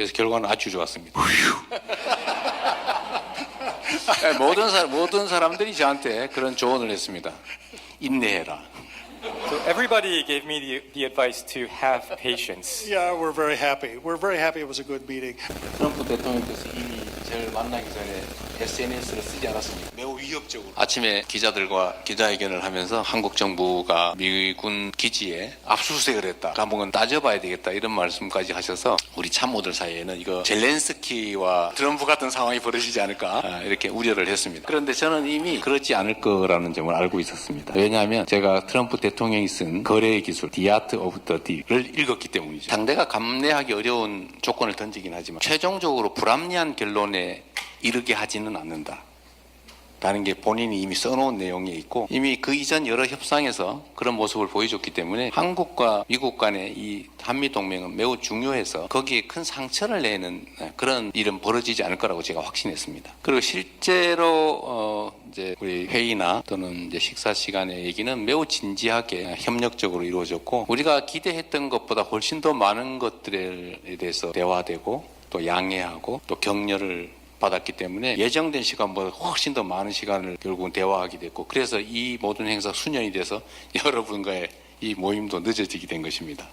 그래서 결과는 아주 좋았습니다. 네, 모든 사 모든 사람들이 저한테 그런 조언을 했습니다. 인내해라. So everybody gave me the, the advice to have patience. Yeah, we're very happy. We're very happy it was a good meeting. 트럼프 대통령께서 이미 저를 만나기 전에 SNS를 쓰지 않았습니까? 매우 위협적으로. 아침에 기자들과 기자회견을 하면서 한국 정부가 미군 기지에 압수수색을 했다. 한번 따져봐야 되겠다. 이런 말씀까지 하셔서 우리 참모들 사이에는 이거 젤렌스키와 트럼프 같은 상황이 벌어지지 않을까 아, 이렇게 우려를 했습니다. 그런데 저는 이미 그렇지 않을 거라는 점을 알고 있었습니다. 왜냐하면 제가 트럼프 대통령이 쓴 거래의 기술, The Art of the Deal을 읽었기 때문이죠. 상대가 감내하기 어려운 조건을 던지긴 하지만 최종적으로 불합리한 결론에 이르게 하지는 않는다. 라는 게 본인이 이미 써놓은 내용에 있고 이미 그 이전 여러 협상에서 그런 모습을 보여줬기 때문에 한국과 미국 간의 이 한미 동맹은 매우 중요해서 거기에 큰 상처를 내는 그런 일은 벌어지지 않을 거라고 제가 확신했습니다. 그리고 실제로 어 이제 우리 회의나 또는 이제 식사 시간의 얘기는 매우 진지하게 협력적으로 이루어졌고 우리가 기대했던 것보다 훨씬 더 많은 것들에 대해서 대화되고 또 양해하고 또 격려를 받았기 때문에 예정된 시간보다 훨씬 더 많은 시간을 결국은 대화하게 됐고 그래서 이 모든 행사 수년이 돼서 여러분과의 이 모임도 늦어지게 된 것입니다.